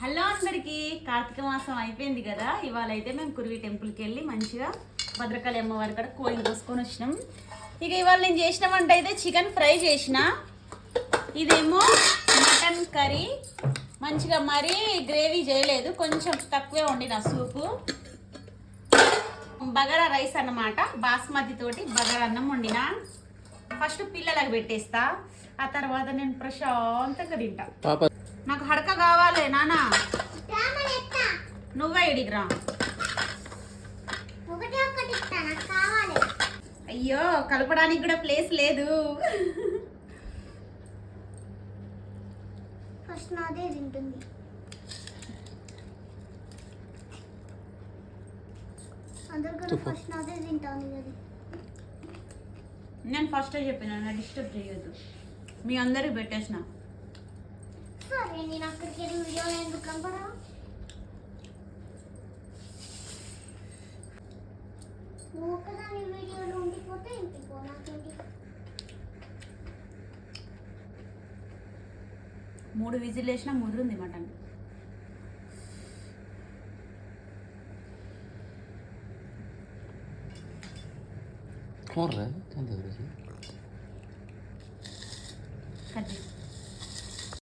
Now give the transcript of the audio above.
Hello అందరికి. కార్తీక మాసం అయిపోయింది కదా. ఇవాళ అయితే మేము కురివి టెంపుల్కి వెళ్ళి మంచిగా భద్రకాళి అమ్మవారి కాడ కోయిన్ కోసుకొని వచ్చినాం. ఇక ఇవాళ నేను చేసిన వంట అయితే చికెన్ ఫ్రై చేసిన. ఇదేమో మటన్ కర్రీ. మంచిగా మరీ గ్రేవీ చేయలేదు. కొంచెం తక్కువే వండిన సూపు. బగారా రైస్ అన్నమాట. బాస్మతి తోటి బగారా అన్నం వండిన. ఫస్ట్ పిల్లలకు పెట్టేస్తా. ఆ తర్వాత నేను ప్రశాంతంగా తింటా. నాకు హడక కావాలి నానా. నువ్వే ఇడికి రా. ఒకటే ఒకటి ఇస్తా నాకు కావాలి. అయ్యో కలపడానికి కూడా ప్లేస్ లేదు. ఫస్ట్ నాదే తింటుంది. అందరు కూడా తుఫా. ఫస్ట్ నాదే తింటాను అది. నేను ఫస్ట్ చెప్పిన నా డిస్టర్బ్ చేయొద్దు. మీ అందరికి పెట్టేసిన. నేను అక్కడికి వెళ్ళి వీడియోలో ఎందుకు కనపడా నువ్వు ఒక్కదాని వీడియోలో ఉండిపోతే ఇంటిపో నాకేంటి? మూడు విజిల్ వేసిన ముదురుంది మటన్. Corre, tanto